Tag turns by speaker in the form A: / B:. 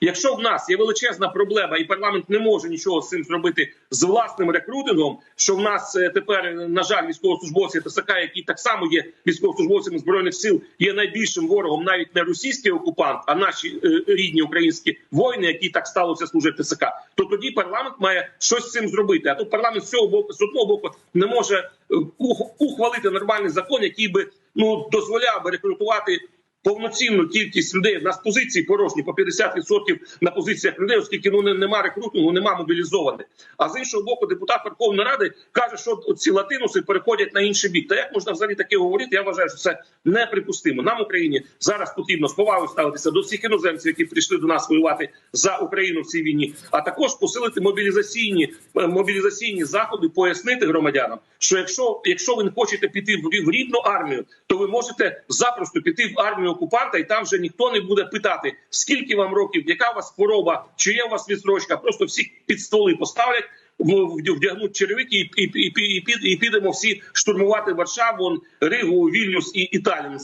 A: Якщо в нас є величезна проблема, і парламент не може нічого з цим зробити з власним рекрутингом, що в нас е, тепер, е, на жаль, військовослужбовці ТСК, які так само є військовослужбовцями збройних сил, є найбільшим ворогом навіть не російський окупант, а наші е, рідні українські воїни, які так сталося служать ТСК, то тоді парламент має щось з цим зробити. А тут парламент з цього боку з одного боку не може е, ух- ухвалити нормальний закон, який би ну дозволяв би рекрутувати. Повноцінну кількість людей в нас позиції порожні по 50% на позиціях людей, оскільки ну не- нема рекрутингу, нема мобілізованих. А з іншого боку, депутат Верховної Ради каже, що ці латинуси переходять на інший бік. Та як можна взагалі таке говорити? Я вважаю, що це неприпустимо. Нам Україні зараз потрібно з повагою ставитися до всіх іноземців, які прийшли до нас воювати за Україну в цій війні, а також посилити мобілізаційні е, мобілізаційні заходи, пояснити громадянам, що якщо, якщо ви не хочете піти в рідну армію, то ви можете запросто піти в армію окупанта, і там вже ніхто не буде питати, скільки вам років, яка у вас хвороба, чи є у вас відстрочка. Просто всіх під столи поставлять. Вдягнуть черевики і, і, і, і, і, підемо всі штурмувати Варшаву, Ригу, Вільнюс і, і Таллін.